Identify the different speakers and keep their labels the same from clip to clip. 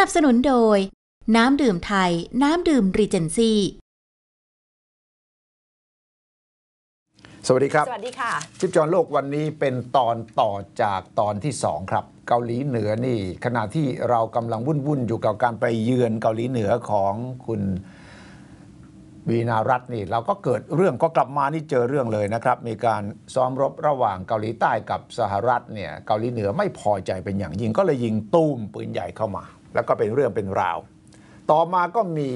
Speaker 1: นับสนุนโดย น้ำดื่มไทย น้ำดื่มรีเจนซี่
Speaker 2: สวัสดีครับ
Speaker 3: สวัสดีค่ะ
Speaker 2: ชิปจรโลกวันนี้เป็นตอนต่อจากตอนที่ 2 ครับ เกาหลีเหนือนี่ขณะที่เรากำลังวุ่นวุ่นๆอยู่กับการไปเยือนเกาหลีเหนือของคุณวีนารัตน์นี่เราก็เกิดเรื่องก็กลับมานี่เจอเรื่องเลยนะครับ มีการซ้อมรบระหว่างเกาหลีใต้กับสหรัฐเนี่ยเกาหลีเหนือไม่พอใจเป็นอย่างยิ่งก็เลยยิงตูมปืนใหญ่เข้ามาแล้วก็เป็นเรื่องเป็นราว ต่อมาก็มี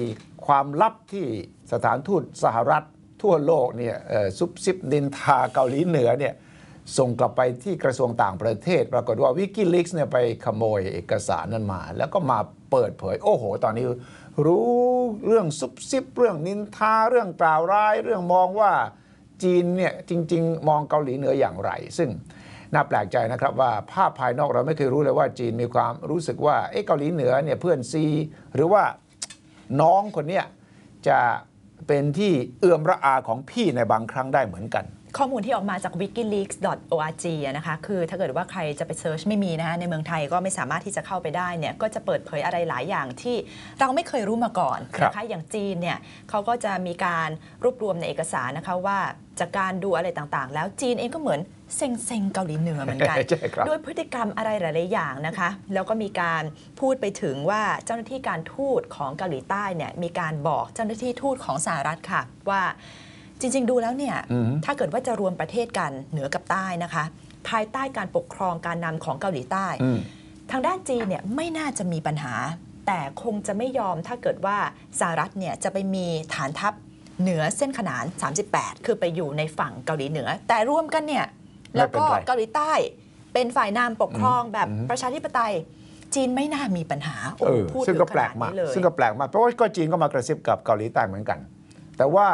Speaker 2: ความลับที่สถานทูตสหรัฐ ทั่วโลกเนี่ยซุบซิบนินทาเกาหลีเหนือเนี่ยส่งกลับไปที่กระทรวงต่างประเทศ ปรากฏว่าวิกิลิกส์เนี่ยไปขโมยเอกสารนั้นมา แล้วก็มาเปิดเผย โอ้โห ตอนนี้รู้เรื่องซุบซิบเรื่องนินทาเรื่องกล่าวร้าย เรื่องมองว่าจีนเนี่ยจริง ๆ มองเกาหลีเหนืออย่างไร ซึ่ง น่าแปลกใจนะครับว่าภาพภายนอกเราไม่เคยรู้เลยว่าจีนมีความรู้สึกว่าเอ๊ะเกาหลีเหนือเนี่ยเพื่อนซี หรือว่าน้องคนเนี้ยจะเป็นที่เอื้อมระอาของพี่ในบางครั้งได้เหมือนกัน
Speaker 3: ข้อมูลที่ออกมาจาก wikileaks.org อะนะคะ คือถ้าเกิดว่าใครจะไปเซิร์ชไม่มีนะคะในเมืองไทยก็ไม่สามารถที่จะเข้าไปได้เนี่ย ก็จะเปิดเผยอะไรหลายอย่างที่เราไม่เคยรู้มาก่อน
Speaker 2: ครับ
Speaker 3: นะคะ อย่างจีนเนี่ยเขาก็จะมีการรวบรวมในเอกสารนะคะว่าจากการดูอะไรต่างๆ แล้วจีนเองก็เหมือน เซ็งเซ็งๆเกาหลีเหนือเหมือนกัน
Speaker 2: ใช่ครับ
Speaker 3: ด้วยพฤติกรรมอะไรหลายๆอย่างนะคะ แล้วก็มีการพูดไปถึงว่าเจ้าหน้าที่การทูตของเกาหลีใต้เนี่ยมีการบอกเจ้าหน้าที่ทูตของสหรัฐค่ะ ว่าจริง ๆ ดูแล้วเนี่ย
Speaker 2: อือฮึ
Speaker 3: ถ้าเกิดว่าจะรวมประเทศกันเหนือกับใต้นะคะ ภายใต้การปกครองการนำของเกาหลีใต้
Speaker 2: อืม
Speaker 3: ทางด้านจีนเนี่ยไม่น่าจะมีปัญหา แต่คงจะไม่ยอมถ้าเกิดว่าสหรัฐเนี่ยจะไปมีฐานทัพเหนือเส้นขนาน 38 คือไปอยู่ในฝั่งเกาหลีเหนือ แต่ร่วมกันเนี่ย
Speaker 2: ไม่
Speaker 3: แล้ว
Speaker 2: เป็น
Speaker 3: ก็
Speaker 2: ไร
Speaker 3: เกาหลีใต้เป็นฝ่ายนำปกครองแบบ
Speaker 2: อืม
Speaker 3: ประชาธิปไตย จีนไม่น่ามีปัญหาโอ้
Speaker 2: เออ
Speaker 3: พูด
Speaker 2: ซึ่ง
Speaker 3: ถึ
Speaker 2: ก็
Speaker 3: งข
Speaker 2: แปล
Speaker 3: นากด
Speaker 2: มาก
Speaker 3: นี้เลย
Speaker 2: ซึ่งก็แปลกมากเพราะว่าก็จีนก็มากระซิบกับเกาหลีใต้เหมือนกัน แต่ว่า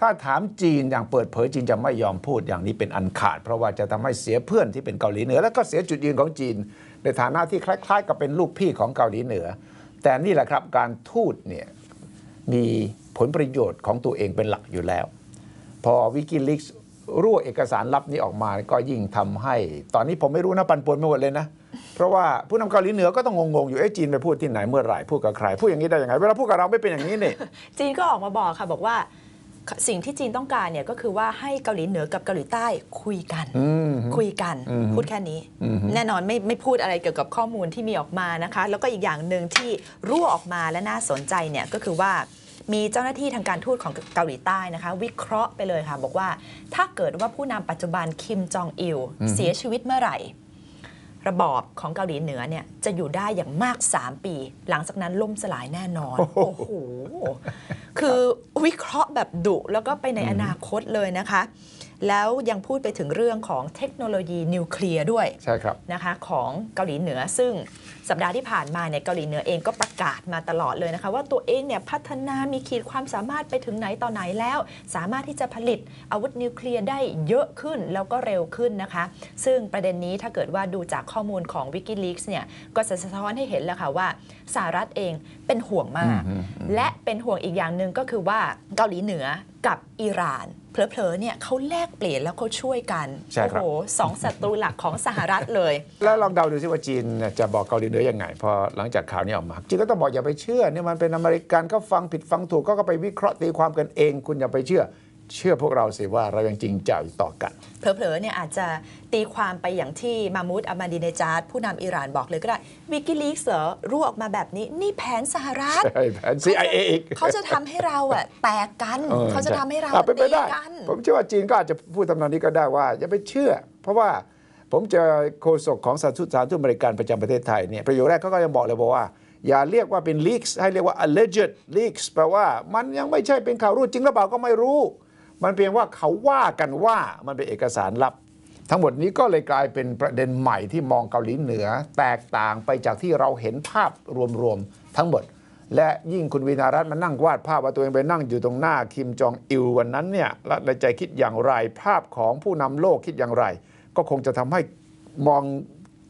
Speaker 2: ถ้าถามจีนอย่างเปิดเผยจีนจะไม่ยอมพูดอย่างนี้เป็นอันขาด เพราะว่าจะทำให้เสียเพื่อนที่เป็นเกาหลีเหนือ แล้วก็เสียจุดยืนของจีน ในฐานะที่คล้าย ๆ กับเป็นลูกพี่ของเกาหลีเหนือ แต่นี่แหละครับการทูตเนี่ยมีผลประโยชน์ของตัวเองเป็นหลักอยู่แล้ว พอวิกิลิก รั่วเอกสารลับนี้ออกมาก็ยิ่งทำให้ ตอนนี้ผมไม่รู้นะปันป่วนไปหมดเลยนะ เพราะว่าผู้นำเกาหลีเหนือก็ต้องงงๆอยู่เอ๊ะจีนไปพูดที่ไหนเมื่อไหร่พูดกับใครพูดอย่างนี้ได้ยังไงเวลาพูดกับเราไม่เป็นอย่างนี้นี่
Speaker 3: จีนก็ออกมาบอกค่ะบอกว่าสิ่งที่จีนต้องการเนี่ยก็คือว่าให้เกาหลีเหนือกับเกาหลีใต้คุยกัน
Speaker 2: อืม
Speaker 3: คุยกัน
Speaker 2: อืม
Speaker 3: พูดแค่นี้
Speaker 2: อืม
Speaker 3: แน่นอนไม่ไม่พูดอะไรเกี่ยวกับข้อมูลที่มีออกมานะคะ แล้วก็อีกอย่างหนึ่งที่รั่วออกมาและน่าสนใจเนี่ยก็คือว่า มีเจ้าหน้าที่ทางการทูตของเกาหลีใต้นะคะ วิเคราะห์ไปเลยค่ะ บอกว่า ถ้าเกิดว่าผู้นำปัจจุบันคิมจองอิลเสียชีวิตเมื่อไหร่ ระบอบของเกาหลีเหนือเนี่ยจะอยู่ได้อย่างมาก 3 ปี หลังจากนั้นล่มสลายแน่นอน โอ้โห คือวิเคราะห์แบบดุแล้วก็ไปในอนาคตเลยนะคะ แล้วยังพูดไปถึงเรื่องของเทคโนโลยีนิวเคลียร์ด้วย
Speaker 2: ใช่ครับ
Speaker 3: นะคะของเกาหลีเหนือ ซึ่งสัปดาห์ที่ผ่านมาเนี่ยเกาหลีเหนือเองก็ประกาศมาตลอดเลยนะคะ ว่าตัวเองเนี่ยพัฒนามีขีดความสามารถไปถึงไหนต่อไหนแล้ว สามารถที่จะผลิตอาวุธนิวเคลียร์ได้เยอะขึ้นแล้วก็เร็วขึ้นนะคะ ซึ่งประเด็นนี้ถ้าเกิดว่าดูจากข้อมูลของ Wikileaks เนี่ยก็จะสะท้อนให้เห็นแล้วค่ะว่าสหรัฐเองเป็นห่วงมาก
Speaker 2: อืมอืม
Speaker 3: และเป็นห่วงอีกอย่างหนึ่งก็คือว่าเกาหลีเหนือกับอิหร่าน เผลอๆเนี่ยเขาแลกเปลี่ยนแล้วเขาช่วยกัน
Speaker 2: ใช่ครับ
Speaker 3: โอ้โหสองศัตรูหลักของสหรัฐเลย
Speaker 2: แล้วลองเดาดูซิว่าจีนเนี่ยจะบอกเกาหลีเหนือยังไงพอหลังจากข่าวนี้ออกมาจีนก็ต้องบอกอย่าไปเชื่อเนี่ยมันเป็นอเมริกันก็ฟังผิดฟังถูกก็ก็ไปวิเคราะห์ตีความกันเอง คุณอย่าไปเชื่อ เชื่อพวกเราสิว่าเรายังจริงใจต่อกัน
Speaker 3: เผลอๆเนี่ยอาจจะตีความไปอย่างที่มามูดอามาดีเนจาดผู้นำอิหร่านบอกเลยก็ได้วิกิลีกเหรอรั่วออกมาแบบนี้นี่แผนสหรัฐ
Speaker 2: ใช่แผน CIA อีก
Speaker 3: เขาจะทำให้เราอะแตกกัน
Speaker 2: ออ
Speaker 3: เขาจะทำให้เรา
Speaker 2: อะเป็นไป
Speaker 3: ตี
Speaker 2: ได้
Speaker 3: กัน
Speaker 2: ผมเชื่อว่าจีนก็อาจจะพูดทำนองนี้ก็ได้ว่าอย่าไปเชื่อ เพราะว่าผมเจอโฆษกของสถานทูตสถานทูตอเมริกันประจำประเทศไทยเนี่ยประโยคแรกเขาก็ยังบอกเลยบอกว่าอย่าเรียกว่าเป็น leaks ให้เรียกว่า alleged leaks แปลว่ามันยังไม่ใช่เป็นข่าวรู้จริงหรือเปล่าก็ไม่รู้ มันเพียงว่าเขาว่ากันว่ามันเป็นเอกสารลับ ทั้งหมดนี้ก็เลยกลายเป็นประเด็นใหม่ที่มองเกาหลีเหนือ แตกต่างไปจากที่เราเห็นภาพรวมๆทั้งหมด และยิ่งคุณวีนารัตน์มานั่งวาดภาพว่าตัวเองไปนั่งอยู่ตรงหน้าคิมจองอิลวันนั้นเนี่ยและในใจคิดอย่างไร ภาพของผู้นำโลกคิดอย่างไร ก็คงจะทำให้มอง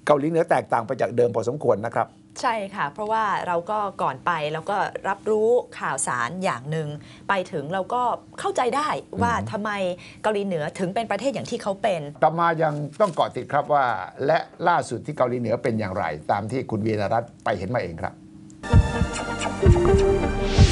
Speaker 2: เกาหลีเหนือแตกต่างไปจากเดิมพอสมควรนะครับ
Speaker 3: ใช่ค่ะ เพราะว่าเราก็ก่อนไปเราก็รับรู้ข่าวสารอย่างหนึ่งไปถึงเราก็เข้าใจได้ว่าทำไมเกาหลีเหนือถึงเป็นประเทศอย่างที่เขาเป็น
Speaker 2: ต่อมายังต้องเกาะติดครับว่า และล่าสุดที่เกาหลีเหนือเป็นอย่างไร ตามที่คุณวีนารัตน์ไปเห็นมาเองครับครับ